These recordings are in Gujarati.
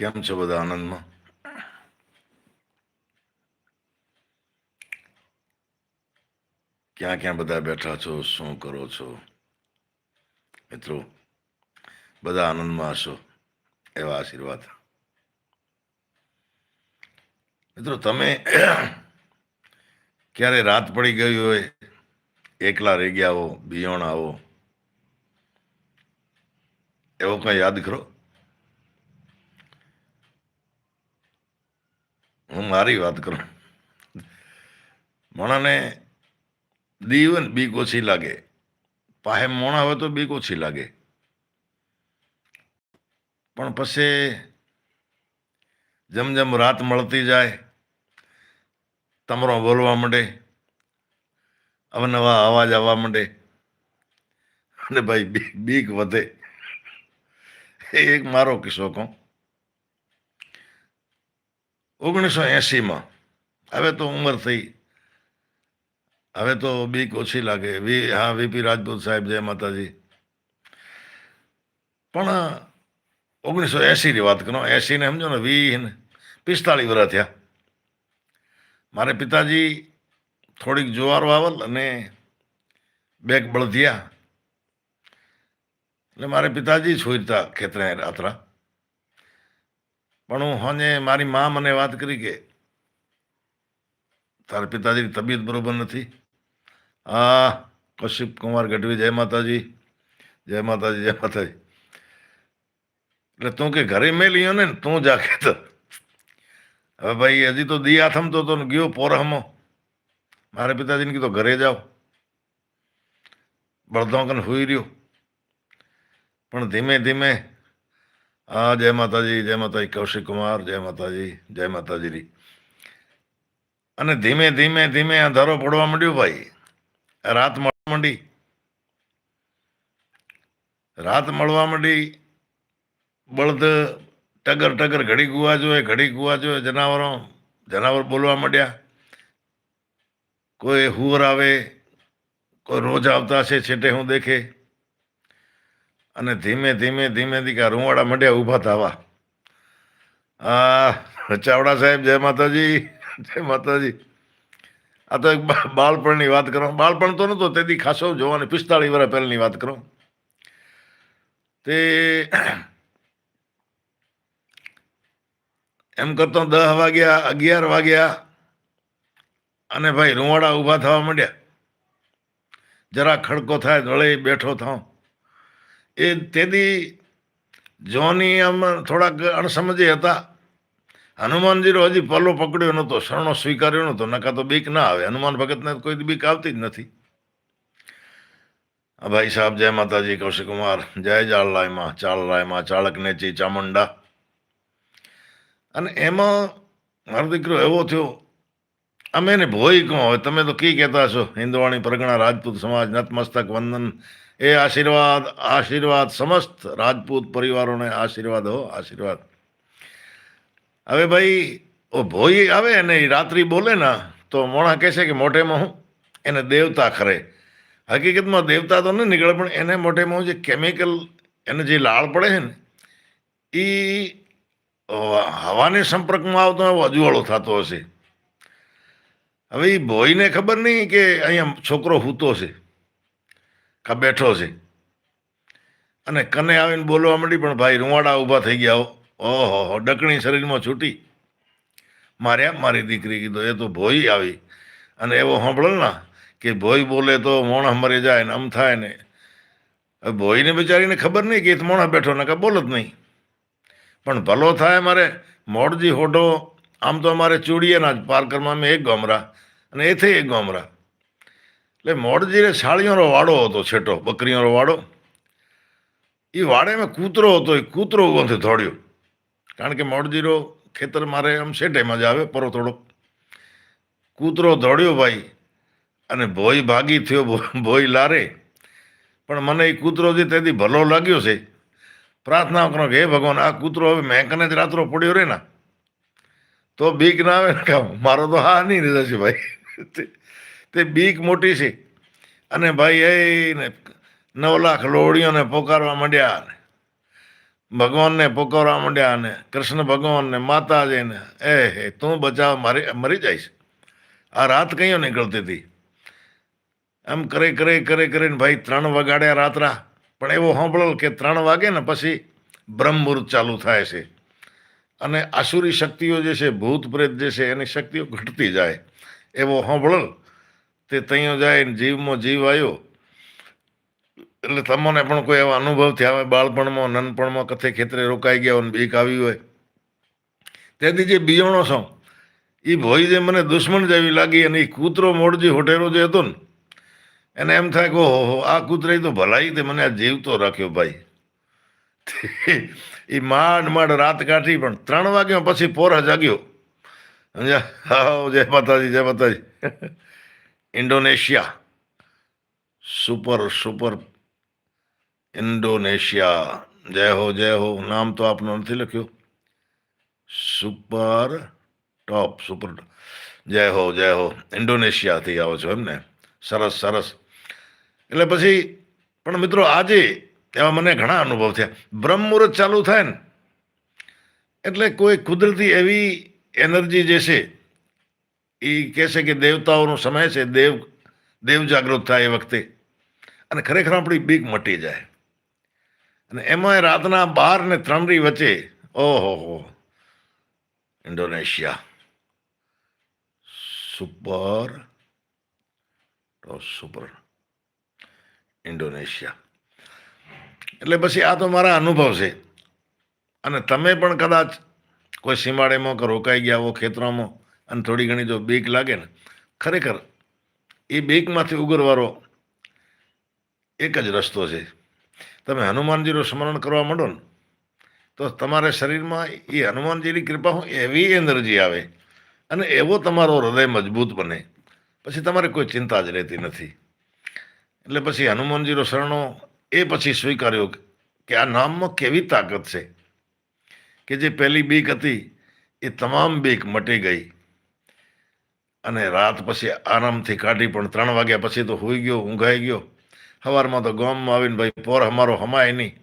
કેમ છો બધા આનંદમાં? ક્યાં ક્યાં બધા બેઠા છો? શું કરો છો? મિત્રો, બધા આનંદમાં હશો, એવા આશીર્વાદ. મિત્રો, તમે ક્યારે રાત પડી ગઈ હોય, એકલા રહી ગયા હો, બિયોણા હો એવો કઈ યાદ કરો? હું મારી વાત કરું. મોણાને દીવન બીક ઓછી લાગે. પાહે મોણા હોય તો બીક ઓછી લાગે. પણ પછી જેમ જેમ રાત મળતી જાય, તમરો બોલવા માંડે, અવનવા અવાજ આવવા માંડે, અને ભાઈ બીક વધે. એક મારો કિસ્સો કહું. ઓગણીસો એંશીમાં હવે તો ઉંમર થઈ. હવે તો બીક ઓછી લાગે. વી, હા વીપી રાજપૂત સાહેબ, જય માતાજી. પણ ઓગણીસો એંશીની વાત કરો. એંશીને સમજો ને, વી ને પિસ્તાળીસ વર્ષ થયા. મારે પિતાજી થોડીક જુવાર વાવલ અને બેક બળધિયા. એટલે મારે પિતાજી છોડતા ખેતરે રાત્રા. પણ હું હોને મારી મા મને વાત કરી કે તારા પિતાજીની તબિયત બરોબર નથી. આ કશ્યપ કુમાર ગઢવી, જય માતાજી જય માતાજી જય માતાજી. એટલે તું કે ઘરે મેલ્યો ને, તું જાગે તો. હવે ભાઈ, હજી તો દી આથમતો તો ગયો પોરહમો. મારે પિતાજીને કીધું, ઘરે જાઓ. બળદોકન હુઈ રહ્યો. પણ ધીમે ધીમે હા જય માતાજી જય માતાજી કૌશિક કુમાર જય માતાજી જય માતાજી રી અને ધીમે ધીમે ધીમે અંધારો પડવા માંડ્યો ભાઈ. રાત મળવા માંડી. રાત મળવા માંડી. બળદ ટગર ટગર ઘડી ગુવા જોઈએ ઘડી ગુવા જોઈએ જનાવરો, જનાવર બોલવા માંડ્યા. કોઈ હુર આવે, કોઈ રોજ આવતા છે છેટે હું દેખે. અને ધીમે ધીમે ધીમે ધીકા રૂવાડા મંડ્યા ઊભા થવા આ ચાવડા સાહેબ, જય માતાજી જય માતાજી. આ તો એક બાળપણની વાત કરો. બાળપણ તો નહોતો, તેથી ખાસો જોવાની, પિસ્તાળીસ વર્ષ પહેલની વાત કરો. તે એમ કરતો દસ વાગ્યા, અગિયાર વાગ્યા, અને ભાઈ રૂવાડા ઊભા થવા માંડ્યા. જરા ખડકો થાય, દળે બેઠો થાઉં. એ તેથી જોની આમ થોડાક અણસમજી હતા. હનુમાનજીનો હજી પલ્લો પકડ્યો નહોતો, શરણો સ્વીકાર્યો નહોતો, નકા તો બીક ના આવે. હનુમાન ભગતને કોઈ બીક આવતી જ નથી. ભાઈ સાહેબ, જય માતાજી, કૌશિક કુમાર, જય જાળ લાયમાં ચાળ લાયમાં ચાળક નેચી, ચામુંડા. અને એમાં મારો દીકરો એવો થયો, અમે એને ભોઈ કહો હવે તમે તો કી કહેતા છો હિન્દવાણી પરગણા રાજપૂત સમાજ, નતમસ્તક, વંદન એ આશીર્વાદ આશીર્વાદ સમસ્ત રાજપૂત પરિવારોને આશીર્વાદ, હો, આશીર્વાદ. હવે ભાઈ, ઓ ભોઈ આવે ને એ રાત્રિ બોલે ના, તો મોણા કહેશે કે મોઢેમાં હું એને દેવતા ખરે. હકીકતમાં દેવતા તો નહીં નીકળે, પણ એને મોઢેમાં જે કેમિકલ એને જે લાળ પડે છે ને એ હવાને સંપર્કમાં આવતો એવો અજવાળો થતો હશે. હવે એ ભોઈને ખબર નહીં કે અહીંયા છોકરો હૂતો છે. કા બેઠો છે? અને કને આવીને બોલવા માંડી, પણ ભાઈ રૂવાડા ઊભા થઈ ગયા ઓહો હો ડકણી શરીરમાં છૂટી. માર્યા મારી દીકરી કીધું, એ તો ભોઈ આવી. અને એવો સાંભળો ને, કે ભોઈ બોલે તો મોણા મરી જાય ને, આમ થાય ને. ભોઈને બિચારીને ખબર નહીં કે એ તો મોણા બેઠો ને કાં બોલત નહીં. પણ ભલો થાય મારે, મોડજી હોઢો, આમ તો અમારે ચૂડીએના જ પારકરમાં અમે એક ગોમરા, અને એથી એક ગામરા. એટલે મોડજીને સાળીઓનો વાડો હતો છેટો બકરીઓનો વાડો. એ વાડેમાં કૂતરો હતો, એ કૂતરો ઉભોથી દોડ્યો કારણ કે મોડજીરો ખેતર મારે આમ શેટેમાં જ આવે, પરો થોડોક. કૂતરો દોડ્યો ભાઈ, અને ભોય ભાગી થયો ભોઈ લારે. પણ મને એ કૂતરો જે તેથી ભલો લાગ્યો છે, પ્રાર્થના કરો કે હે ભગવાન, આ કૂતરો હવે મેંકને જ રાત્રો પડ્યો રે ને. તો બીક ના આવે ને મારો તો હા નહીં રજા છે ભાઈ. તે- બીક મોટી છે. અને ભાઈ એ નવ લાખ લોડીઓને પોકારવા માંડ્યા ભગવાનને પોકારવા માંડ્યા અને કૃષ્ણ ભગવાનને, માતાજીને, એ હે, તું બચાવ, મારી, મરી જઈશ. આ રાત કઈઓ નીકળતી હતી? એમ કરે કરે કરે, કરીને ભાઈ ત્રણ વગાડ્યા રાતરા. પણ એવો સાંભળો કે ત્રણ વાગે ને પછી બ્રહ્મમુહૂર્ત ચાલુ થાય છે. અને આસુરી શક્તિઓ જે છે, ભૂત પ્રેત જે છે, એની શક્તિઓ ઘટતી જાય. એવો સાંભળો તે તૈયો જાય જીવમાં જીવ આવ્યો એટલે તમને પણ કોઈ એવા અનુભવ થયા હોય, બાળપણમાં, નાનપણમાં કથે ખેતરે રોકાઈ ગયા હોય બીક આવી હોય. તેથી જે બિયોણો છો એ ભોય જે મને દુશ્મન જેવી લાગી અને એ કૂતરો મોડજી હોટેલો જે હતો ને, એને એમ થાય કે ઓહો, આ કૂતરાઈ તો ભલાઈ તે મને આ જીવતો રાખ્યો ભાઈ. એ માંડ માંડ રાત કાઢી પણ ત્રણ વાગ્યા પછી પોરા જાગ્યો. સમજ્યા? હા જય માતાજી જય માતાજી. ઇન્ડોનેશિયા સુપર સુપર ઇન્ડોનેશિયા જય હો જય હો નામ તો આપનું નથી લખ્યું. સુપર ટોપ સુપર જય હો જય હો. ઇન્ડોનેશિયાથી આવો છો એમને. સરસ સરસ. એટલે પછી, પણ મિત્રો આજે એવા મને ઘણા અનુભવ થયા. બ્રહ્મમુહૂર્ત ચાલુ થાય ને, એટલે કોઈ કુદરતી એવી એનર્જી જે છે એ કહે છે કે દેવતાઓનો સમય છે, દેવ દેવ જાગૃત થાય એ વખતે. અને ખરેખર આપણી બીક મટી જાય. અને એમાં રાતના બાર ને ત્રણની વચ્ચે, ઓહો હો, ઇન્ડોનેશિયા. સુપર, તો સુપર, ઇન્ડોનેશિયા. એટલે પછી આ તો મારા અનુભવ છે. અને તમે પણ કદાચ કોઈ સીમાડેમાં કે રોકાઈ ગયા હો ખેતરોમાં અને થોડી ઘણી જો બીક લાગે ને, ખરેખર એ બીકમાંથી ઉગરવારો એક જ રસ્તો છે. તમે હનુમાનજીનું સ્મરણ કરવા માંડો ને, તો તમારા શરીરમાં એ હનુમાનજીની કૃપા હું એવી એનર્જી આવે અને એવો તમારો હૃદય મજબૂત બને. પછી તમારે કોઈ ચિંતા જ રહેતી નથી. એટલે પછી હનુમાનજીનો શરણો એ પછી સ્વીકાર્યો કે આ નામમાં કેવી તાકાત છે કે જે પહેલી બીક હતી, એ તમામ બીક મટી ગઈ. અને રાત પછી આરામથી કાઢી પણ ત્રણ વાગ્યા પછી તો હોઈ ગયો, ઊંઘાઈ ગયો. સવારમાં તો ગામમાં આવીને ભાઈ, પોર અમારો હમાય નહીં.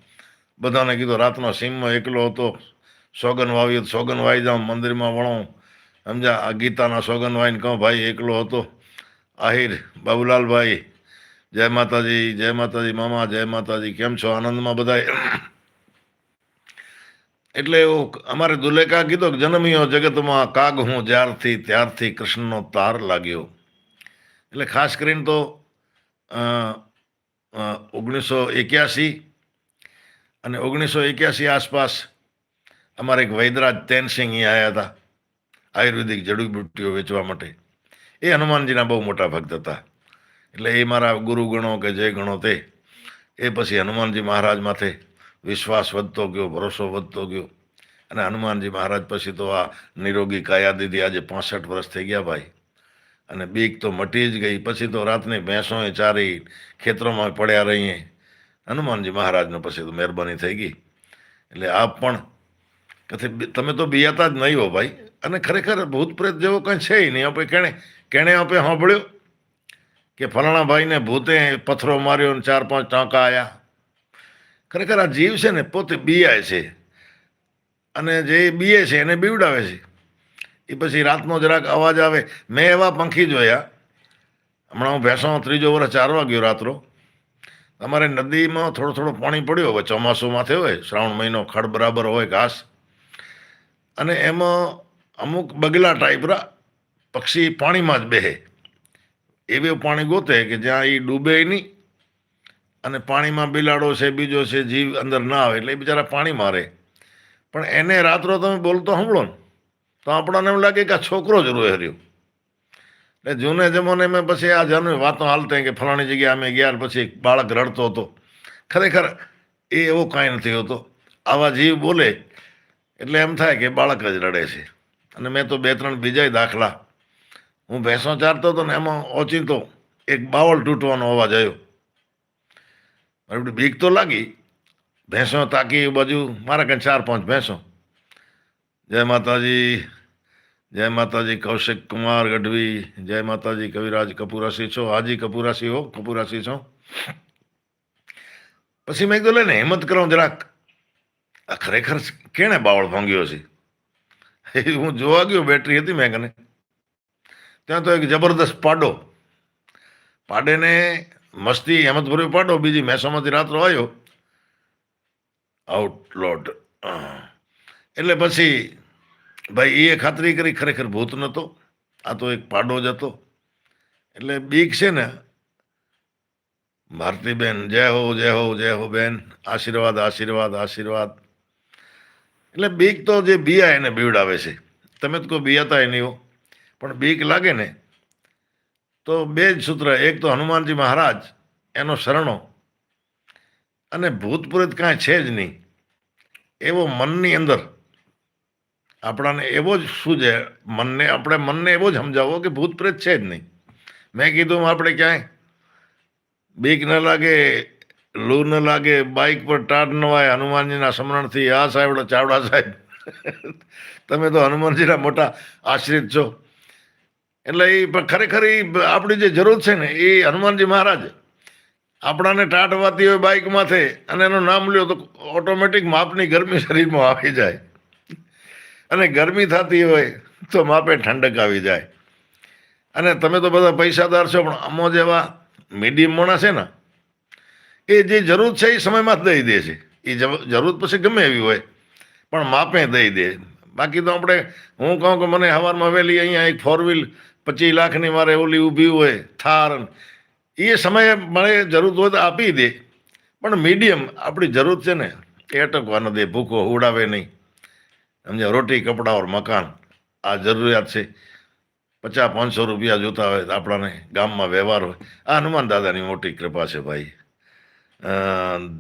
બધાને કીધું, રાતનો સીમમાં એકલો હતો. સોગન વાવી તો સોગન વાઈ જાઉં, મંદિરમાં વણો સમજા, આ ગીતાના સોગન વાઈને કહું, ભાઈ, એકલો હતો. આહિર, બાબુલાલભાઈ, જય માતાજી જય માતાજી મામા, જય માતાજી. કેમ છો? આનંદમાં બધા એટલે અમારે દુલેકા કીધો કે જન્મ્યો જગતમાં કાગ હું જ્યારથી ત્યારથી કૃષ્ણનો તાર લાગ્યો. એટલે ખાસ કરીને તો ઓગણીસો એક્યાસી અને ઓગણીસો એક્યાસી આસપાસ અમારે એક વૈદરાજ તેનસિંહ અહીં આવ્યા હતા, આયુર્વેદિક જડીબુટ્ટીઓ વેચવા માટે. એ હનુમાનજીના બહુ મોટા ભક્ત હતા. એટલે એ મારા ગુરુ ગણો કે જે ગણો તે, એ પછી હનુમાનજી મહારાજ માથે વિશ્વાસ વધતો ગયો, ભરોસો વધતો ગયો. અને હનુમાનજી મહારાજ પછી તો આ નિરોગી કાયા દીધી આજે પાસઠ વર્ષ થઈ ગયા ભાઈ. અને બીક તો મટી જ ગઈ. પછી તો રાતની ભેંસોએ ચારી ખેતરોમાં પડ્યા રહીએ. હનુમાનજી મહારાજનો પછી તો મહેરબાની થઈ ગઈ. એટલે આપ પણ તમે તો બિયાતા જ નહીં હો ભાઈ. અને ખરેખર ભૂત પ્રેત જેવો કંઈ છે નહીં. આપણે કેણે કેણે આપણે સાંભળ્યો કે ફલાણા ભાઈને ભૂતે પથ્થરો માર્યો ને ચાર પાંચ ટાંકા આવ્યા ખરેખર આ જીવ છે ને પોતે બિયાય છે. અને જે બીએ છે એને બીવડાવે છે. એ પછી રાતનો જરાક અવાજ આવે, મેં એવા પંખી જોયા. હમણાં હું ભેંસો ત્રીજો વર્ષ ચારવા ગયો રાત્રો અમારે નદીમાં થોડું થોડું પાણી પડ્યું હોય ચોમાસુમાં થયો હોય, શ્રાવણ મહિનો ખડ બરાબર હોય ઘાસ. અને એમાં અમુક બગલા ટાઈપના પક્ષી પાણીમાં જ બેહે. એવું પાણી ગોતે કે જ્યાં એ ડૂબે નહીં. અને પાણીમાં બિલાડો છે, બીજો છે, જીવ અંદર ના આવે એટલે બિચારા પાણી મારે. પણ એને રાત્રો તમે બોલતો સાંભળો ને, તો આપણને એમ લાગે કે આ છોકરો જ રોય હર્યો એટલે જૂને જમાને મેં પછી આ જાણવી વાતો હાલતે કે ફલાણી જગ્યાએ અમે ગયા પછી બાળક રડતો હતો. ખરેખર એ એવો કાંઈ નથી હોતો. આવા જીવ બોલે એટલે એમ થાય કે બાળક જ રડે છે. અને મેં તો બે ત્રણ બીજાય દાખલા. હું ભેંસો ચારતો હતો ને એમાં ઓચિંતો, એક બાવળ તૂટવાનો અવાજ આવ્યો. મારી બીક તો લાગી. ભેંસો તાકી બાજુ, મારા કંઈ ચાર પાંચ ભેંસો. જય માતાજી જય માતાજી કૌશિક કુમાર ગઢવી, જય માતાજી કવિરાજ કપૂરાસી છો, હાજી કપૂરાસી હો કપૂરાસી છો. પછી મેં કીધું ને, હિંમત કરો જરાક. આ ખરેખર કેણે બાવળ ભાંગ્યો છે? એ હું જોવા ગયો, બેટરી હતી મેં કને. ત્યાં તો એક જબરદસ્ત પાડો. પાડેને મસ્તી હેમંતભર્યો પાડો, બીજી મેસોમાંથી રાત્રો આવ્યો. આઉટલોડ એટલે પછી ભાઈ એ ખાતરી કરી, ખરેખર ભૂત નહોતો આ તો એક પાડો જ હતો. એટલે બીક છે ને, ભારતીબેન, જય હો જય હો જય હો બેન. આશીર્વાદ આશીર્વાદ આશીર્વાદ. એટલે બીક તો જે બિયા એને બીવડાવે છે. તમે તો કોઈ બિયાતા નહીં હો. પણ બીક લાગે ને તો બે જ સૂત્ર, એક તો હનુમાનજી મહારાજ, એનો શરણો. અને ભૂત કાંઈ છે જ નહીં. એવો મનની અંદર આપણાને એવો જ છે, મનને, આપણે મનને એવો જ સમજાવો કે ભૂત પ્રેત છે જ નહીં. મેં કીધું આપણે ક્યાંય બીક ન લાગે, લૂ ન લાગે બાઇક પર ટાટ ન વાય, હનુમાનજીના સ્મરણથી આ સાહેબ ચાવડા સાહેબ. તમે તો હનુમાનજીના મોટા આશ્રિત છો. એટલે એ ખરેખર એ આપણી જે જરૂર છે ને, એ હનુમાનજી મહારાજ આપણાને ટાટ વાતી હોય બાઇક માથે અને એનું નામ લ્યો તો ઓટોમેટિક માપની ગરમી શરીરમાં આવી જાય. અને ગરમી થતી હોય તો માપે ઠંડક આવી જાય. અને તમે તો બધા પૈસાદાર છો, પણ અમો જેવા મીડિયમ મોણા છે ને, એ જે જરૂર છે એ સમયમાં જ દઈ દે છે. એ જરૂર પછી ગમે એવી હોય, પણ માપે દઈ દે. બાકી તો આપણે, હું કહું કે મને સવારમાં વહેલી અહીંયા એક ફોર વ્હીલ પચીસ લાખની મારે ઓલી ઊભી હોય થાર એ સમયે મને જરૂર હોય તો આપી દે. પણ મીડિયમ આપણી જરૂર છે ને એ અટકવા ન દે, ભૂખો ઉડાવે નહીં. સમજે રોટી, કપડાં ઓર મકાન, આ જરૂરિયાત છે. પચાસ, પાંચસો રૂપિયા જોતા હોય તો આપણાને ગામમાં વ્યવહાર હોય. આ હનુમાન દાદાની મોટી કૃપા છે ભાઈ.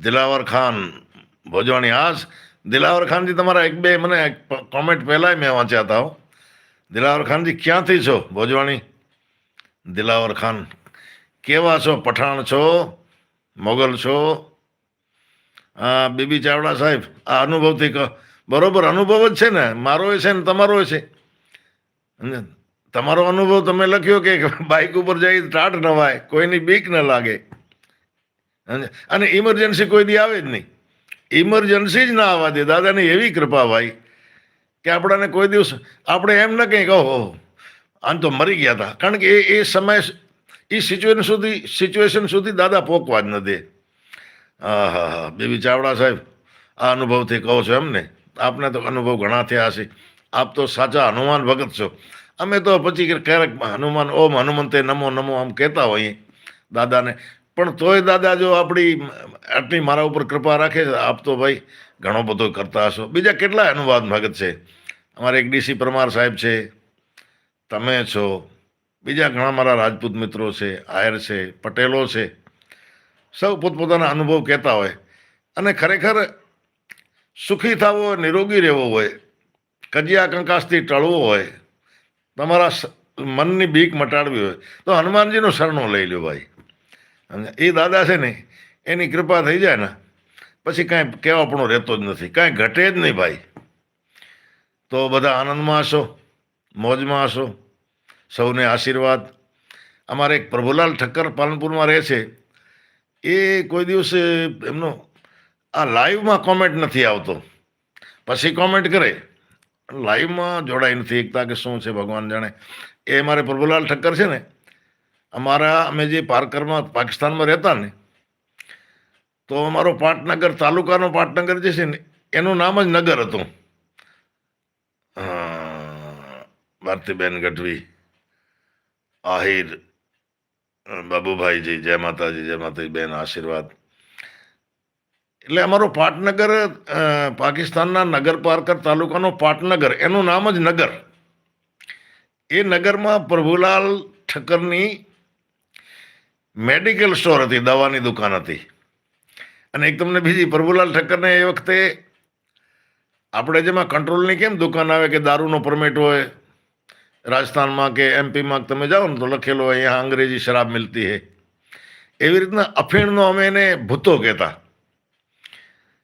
દિલાવર ખાન, ભોજવાણી. આશ દિલાવર ખાનજી તમારા એક બે મને કોમેન્ટ પહેલાંય મેં વાંચ્યા હતા. દિલાવર ખાનજી ક્યાંથી છો, ભોજવાણી? દિલાવર ખાન, કેવા છો, પઠાણ છો, મોગલ છો? બીબી ચાવડા સાહેબ, આ અનુભવથી કહો બરોબર અનુભવ જ છે ને, મારો છે ને તમારો છે. તમારો અનુભવ તમે લખ્યો કે બાઇક ઉપર જઈ ટાટ ન વાય કોઈની બીક ન લાગે? અને ઇમરજન્સી કોઈ દી આવે જ નહીં. ઇમરજન્સી જ ના આવવા દે, દાદાની એવી કૃપા ભાઈ. કે આપણાને કોઈ દિવસ આપણે એમ ન કંઈ કહો આમ તો મરી ગયા હતા કારણ કે એ એ સમય, એ સિચ્યુએશન સુધી સિચ્યુએશન સુધી દાદા પોકવા જ ન દે. હા હા હા બેબી ચાવડા સાહેબ, આ અનુભવથી કહો છો એમ ને આપને તો અનુભવ ઘણા થયા હશે. આપ તો સાચા હનુમાન ભગત છો. અમે તો પછી ક્યારેક હનુમાન, ઓમ હનુમંતે નમો નમો આમ કહેતા હોઈએ દાદાને. પણ તોય દાદા જો આપણી, આટલી મારા ઉપર કૃપા રાખે આપ તો ભાઈ ઘણો બધો કરતા હશો. બીજા કેટલા અનુવાદ ભગત છે. અમારે એક ડીસી પરમાર સાહેબ છે, તમે છો, બીજા ઘણા મારા રાજપૂત મિત્રો છે, આયર છે, પટેલો છે, સૌ પોતપોતાના અનુભવ કહેતા હોય અને ખરેખર સુખી થવો હોય નિરોગી રહેવો હોય, કજિયા કંકાસથી ટળવો હોય, તમારા મનની બીક મટાડવી હોય, તો હનુમાનજીનો શરણો લઈ લો ભાઈ. અને એ દાદા છે ને, એની કૃપા થઈ જાય ને, પછી કાંઈ કહેવા પણ રહેતો જ નથી, કાંઈ ઘટે જ નહીં ભાઈ. તો બધા આનંદમાં હશો, મોજમાં હશો, સૌને આશીર્વાદ. અમારે એક પ્રભુલાલ ઠક્કર પાલનપુરમાં રહે છે. એ કોઈ દિવસે એમનો આ લાઈવમાં કોમેન્ટ નથી આવતો. પછી કોમેન્ટ કરે. લાઈવમાં જોડાઈ નથી. એકતા કે શું છે ભગવાન જાણે. એ મારે પ્રભુલાલ ઠક્કર છે ને, અમારા અમે જે પારકરમાં, પાકિસ્તાનમાં રહેતા ને, તો અમારો પાટનગર, તાલુકાનો પાટનગર જે છે ને, એનું નામ જ નગર હતું. ભારતીબેન ગઢવી, આહિર બાબુભાઈજી જય માતાજી જય માતાજી, બેન, આશીર્વાદ. એટલે અમારો પાટનગર પાકિસ્તાનના નગર પારકર તાલુકાનો પાટનગર, એનું નામ જ નગર. એ નગરમાં પ્રભુલાલ ઠક્કરની મેડિકલ સ્ટોર હતી, દવાની દુકાન હતી. અને એક તમને બીજી, પ્રભુલાલ ઠક્કરને એ વખતે આપણે જેમાં કંટ્રોલની કેમ દુકાન આવે કે દારૂનો પરમિટ હોય રાજસ્થાનમાં કે એમપીમાં તમે જાઓ ને તો લખેલો હોય, અહીંયા અંગ્રેજી શરાબ મિલતી હે. એવી રીતના અફીણનો અમે એને ભૂતો કહેતા.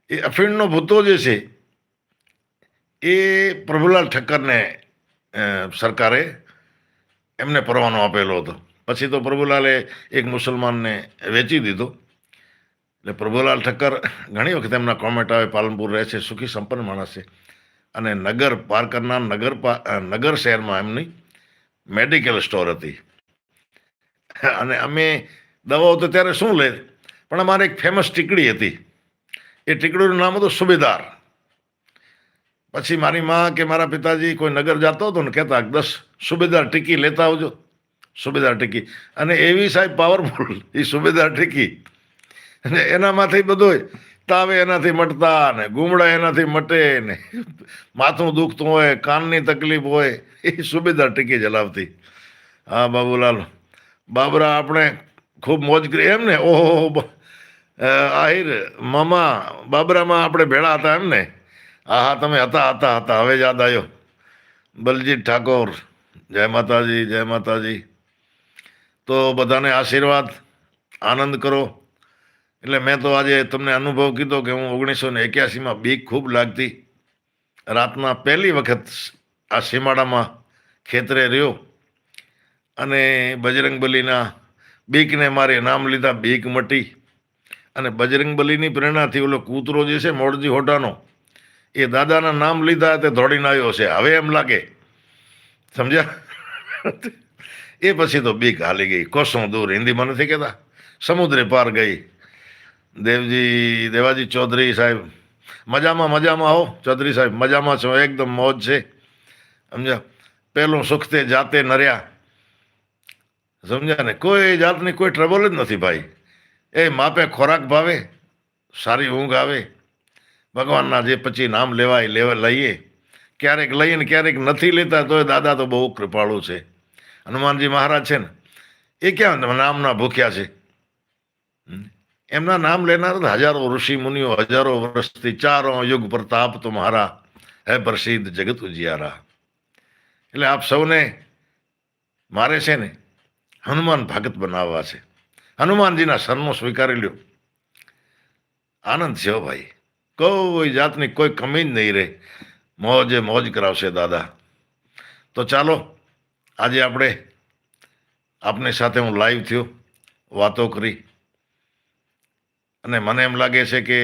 એ અફીણનો ભૂતો જે છે, એ પ્રભુલાલ ઠક્કરને સરકારે એમને પરવાનો આપેલો હતો. પછી તો પ્રભુલાલે એક મુસલમાનને વેચી દીધો. એટલે પ્રભુલાલ ઠક્કર ઘણી વખત એમના કોમેન્ટ આવે, પાલનપુર રહે છે, સુખી, સંપન્ન માણસ છે. અને નગર પારકરના નગર નગર શહેરમાં એમની મેડિકલ સ્ટોર હતી. અને અમે દવાઓ તો ત્યારે શું લે, પણ અમારે એક ફેમસ ટીકડી હતી. એ ટીકડીનું નામ હતું સુબેદાર. પછી મારી માં કે મારા પિતાજી કોઈ નગર જતો હતો ને કહેતા, દસ સુબેદાર ટીકી લેતા આવજો. સુબેદાર ટીકી. અને એવી સાહેબ પાવરફુલ એ સુબેદાર ટીકી. અને એનામાંથી બધું તાવે એનાથી મટતા ને ગુમડા એનાથી મટે ને માથું દુખતું હોય, કાનની તકલીફ હોય, એ સુબેદાર ટીકી જલાવતી. હા, બાબુલાલ, બાબરા, આપણે ખૂબ મોજ કરી, એમ ને? ઓહો આહિર, મામા, બાબરામાં આપણે ભેળા હતા એમ ને? હા હા તમે હતા હતા હતા, હવે યાદ આવ્યો. બલજીત ઠાકોર, જય માતાજી જય માતાજી. તો બધાને આશીર્વાદ, આનંદ કરો. એટલે મેં તો આજે તમને અનુભવ કીધો કે હું ઓગણીસો ને એક્યાસીમાં બીક ખૂબ લાગતી. રાતના પહેલી વખત આ સીમાડામાં ખેતરે રહ્યો અને બજરંગબલીના બીકને મારે નામ લીધા, બીક મટી. અને બજરંગબલીની પ્રેરણાથી ઓલો કૂતરો જે છે મોડજી હોટાનો એ દાદાના નામ લીધા તે દોડીને આવ્યો છે. હવે એમ લાગે, સમજ્યા? એ પછી તો બીક હાલી ગઈ. કોસો દૂર, હિન્દીમાં નથી કહેતા. સમુદ્રે પાર ગઈ. દેવજી, દેવાજી ચૌધરી સાહેબ, મજામાં મજામાં આવો ચૌધરી સાહેબ, મજામાં છો. એકદમ મોજ છે. સમજ્યા? પહેલું સુખ તે જાતે નર્યા. સમજ્યા ને? કોઈ જાતની કોઈ ટ્રબલ જ નથી ભાઈ. એ માપે ખોરાક ભાવે, સારી ઊંઘ આવે. ભગવાનના જે પછી નામ લેવાય, લેવા લઈએ. ક્યારેક લઈએ ને ક્યારેક નથી લેતા, તોય દાદા તો બહુ કૃપાળુ છે. હનુમાનજી મહારાજ છે ને? એ ક્યાં નામના ભૂખ્યા છે? એમના નામ લેનાર હજારો ઋષિ મુનિઓ, હજારો વર્ષથી ચારો યુગ પ્રતાપ તુમ્હારા હે પ્રસિદ્ધ જગત ઉજિયારા એટલે આપ સૌને મારે છે ને હનુમાન ભગત બનાવવા છે. હનુમાનજીના શરણો સ્વીકારી લ્યો. આનંદ છે ભાઈ. કોઈ જાતની કોઈ કમી જ નહીં રહે. મોજે મોજ કરાવશે દાદા. તો ચાલો, આજે આપણે આપની સાથે હું લાઈવ થયો. વાતો કરી. અને મને એમ લાગે છે કે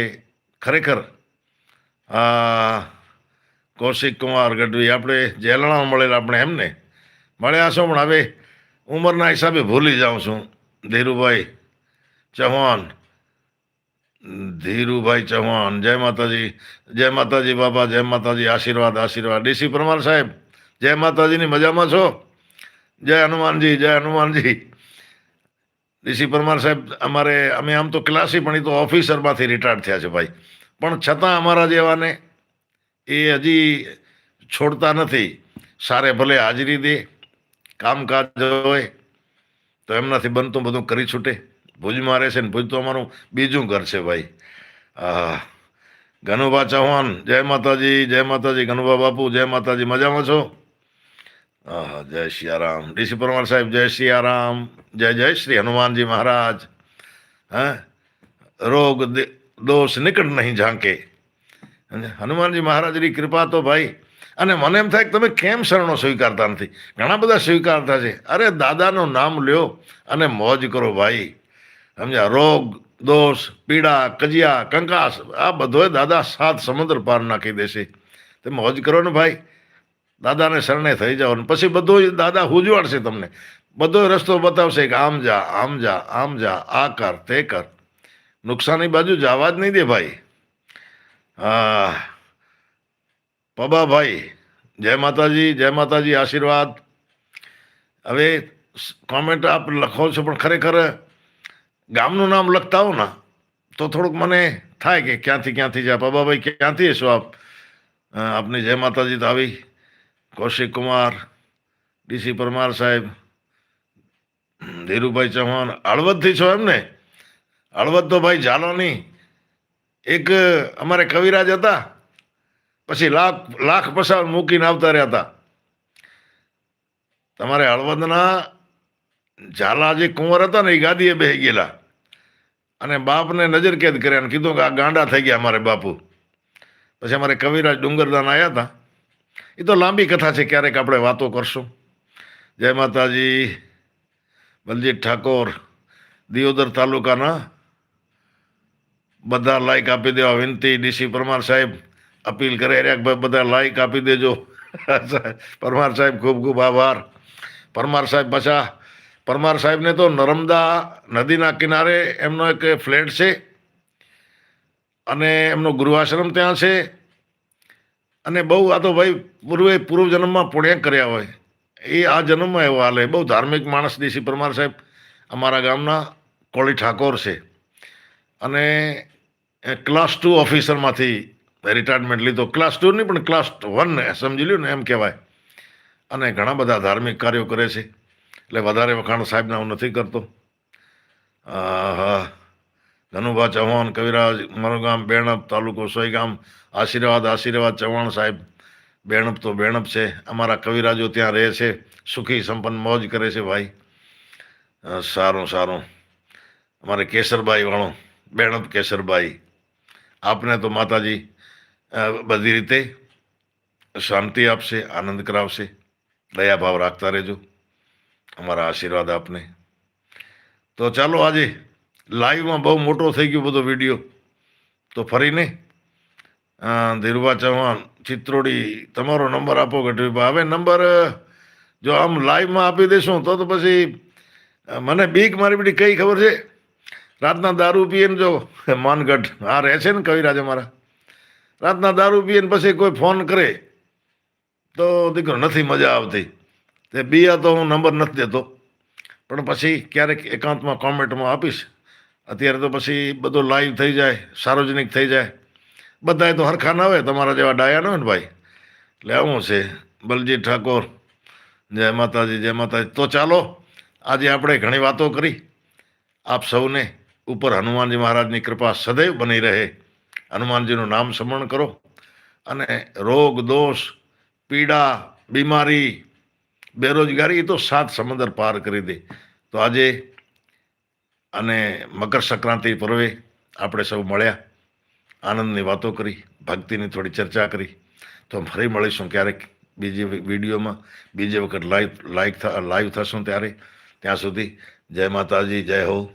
ખરેખર આ કૌશિક કુમાર ગઢવી આપણે જેલણા મળેલા આપણે એમને મળ્યા છો, પણ હવે ઉંમરના હિસાબે ભૂલી જાઉં છું. ધીરુભાઈ ચૌહાણ. ધીરુભાઈ ચૌહાણ. જય માતાજી જય માતાજી બાબા જય માતાજી, આશીર્વાદ આશીર્વાદ. ડીસી પરમાર સાહેબ, જય માતાજીની મજામાં છો? જય હનુમાનજી જય હનુમાનજી. ડીસી પરમાર સાહેબ, અમારે, અમે આમ તો ક્લાસી પણ એ તો ઓફિસરમાંથી રિટાયર્ડ થયા છે ભાઈ. પણ છતાં અમારા જેવાને એ હજી છોડતા નથી. સારે ભલે હાજરી દે, કામકાજ હોય, તો એમનાથી બનતું બધું કરી છૂટે. ભુજમાં રહે છે ને ભુજ તો અમારું બીજું ઘર છે ભાઈ. ઘનુભા ચૌહાણ, જય માતાજી જય માતાજી, ઘનુભા બાપુ, જય માતાજી, મજામાં છો? જય સિયારામ ડીસી પરમાર સાહેબ, જય સિયારામ જય જય શ્રી હનુમાનજી મહારાજ. હા? રોગ દોષ નિકટ નહીં ઝાંકે. હનુમાનજી મહારાજની કૃપા તો ભાઈ. અને મને એમ થાય કે તમે કેમ શરણો સ્વીકારતા નથી? ઘણા બધા સ્વીકારતા છે. અરે, દાદાનું નામ લ્યો અને મોજ કરો ભાઈ. સમજ્યા? રોગ, દોષ, પીડા, કજિયા, કંકાસ, આ બધોય દાદા સાત સમુદ્ર પાર નાખી દેશે. તે મોજ કરો ને ભાઈ. દાદાને શરણે થઈ જાઓ ને પછી બધું દાદા હુજવાડશે તમને. બધો રસ્તો બતાવશે કે આમ જા આમ જા આમ જા, આ કર, તે કર. નુકસાની બાજુ જવા જ નહીં દે ભાઈ. હા પબાભાઈ, જય માતાજી જય માતાજી, આશીર્વાદ. હવે કોમેન્ટ આપ લખો છો, પણ ખરેખર ગામનું નામ લખતા હો ને, તો થોડુંક મને થાય કે ક્યાંથી ક્યાંથી છે પબાભાઈ, ક્યાંથી હશો આપ? આપની જય માતાજી તો આવી. કૌશિક કુમાર, ડીસી પરમાર સાહેબ, ધીરુભાઈ ચૌહાણ હળવદથી છો એમ ને હળવદ તો ભાઈ ઝાલોની એક અમારે કવિરાજ હતા, પછી લાખ લાખ પસાર મૂકીને આવતા રહ્યા હતા. તમારે હળવદના ઝાલા જે કુંવર હતા ને, એ ગાદીએ બેસી ગયેલા. અને બાપને નજર કેદ કર્યા અને કીધું કે આ ગાંડા થઈ ગયા અમારે બાપુ. પછી અમારે કવિરાજ ડુંગરદાન આવ્યા હતા. એ તો લાંબી કથા છે, ક્યારેક આપણે વાતો કરશું. જય માતાજી. બલજીત ઠાકોર, દિયોદર તાલુકાના બધા લાઈક આપી દેવા વિનંતી. ડીસી પરમાર સાહેબ અપીલ કરે રહ્યા ભાઈ બધા લાઈક આપી દેજો. પરમાર સાહેબ ખૂબ ખૂબ આભાર. પરમાર સાહેબ પાછા. પરમાર સાહેબને તો નર્મદા નદીના કિનારે એમનો એક ફ્લેટ છે અને એમનો ગૃહાશ્રમ ત્યાં છે. અને બહુ આ તો ભાઈ પૂર્વે પૂર્વ જન્મમાં પુણ્ય કર્યા હોય. એ આ જન્મમાં એવો હાલે. બહુ ધાર્મિક માણસ દેશી પરમાર સાહેબ અમારા ગામના કોળી ઠાકોર છે. અને ક્લાસ ટુ ઓફિસરમાંથી રિટાયરમેન્ટ લીધો. ક્લાસ ટુ નહીં, પણ ક્લાસ વન સમજી લ્યો ને એમ કહેવાય. અને ઘણા બધા ધાર્મિક કાર્યો કરે છે. એટલે વધારે વખાણ સાહેબના હું નથી કરતો. હા ધનુભા ચૌહાણ, કવિરાજ મારું ગામ બેણપ, તાલુકો સોઈગામ આશીર્વાદ આશીર્વાદ ચૌહાણ સાહેબ. બેણપ તો બેણપ છે. અમારા કવિરાજો ત્યાં રહે છે. સુખી, સંપન્ન, મોજ કરે છે ભાઈ. સારું સારું. અમારે કેસરબાઈ વાળો, બેણપ કેસરબાઈ. આપને તો માતાજી બધી રીતે શાંતિ આપશે, આનંદ કરાવશે. દયાભાવ રાખતા રહેજો. અમારા આશીર્વાદ આપને. તો ચાલો આજે લાઈવમાં બહુ મોટો થઈ ગયો બધો વીડિયો. તો ફરીને ધીરુભા ચૌહાણ, ચિત્રોડી, તમારો નંબર આપો ગઢવીભા હવે નંબર, જો આમ લાઈવમાં આપી દઈશું તો તો પછી મને બીક મારી બધી કઈ ખબર છે? રાતના દારૂ પીએ ને જો, માનગઢ હા રહે છે ને કવિરાજ અમારા. રાતના દારૂ પીએ પછી કોઈ ફોન કરે, તો દીકરો નથી મજા આવતી. તે બીયા તો હું નંબર નથી દેતો. પણ પછી ક્યારેક એકાંતમાં કોમેન્ટમાં આપીશ. અત્યારે તો પછી બધું લાઈવ થઈ જાય, સાર્વજનિક થઈ જાય. બધાય તો હરખા ના હોય, તમારા જેવા ડાયા ના હોય ને ભાઈ. એટલે આવું છે. બલજી ઠાકોર, જય માતાજી જય માતાજી. તો ચાલો, આજે આપણે ઘણી વાતો કરી. આપ સૌને ઉપર હનુમાનજી મહારાજની કૃપા સદૈવ બની રહે. હનુમાનજીનું નામ સ્મરણ કરો. અને રોગ, દોષ, પીડા, બીમારી, બેરોજગારી એ તો સાત સમંદર પાર કરી દે. તો આજે અને મકર સંક્રાંતિ પર્વે આપણે સૌ મળ્યા, આનંદની વાતો કરી, ભક્તિની થોડી ચર્ચા કરી. તો ફરી મળીશું ક્યારેક બીજી વિડીયોમાં. બીજી વખત લાઈવ લાઈક લાઈવ થશું ત્યારે. ત્યાં સુધી જય માતાજી, જય હો.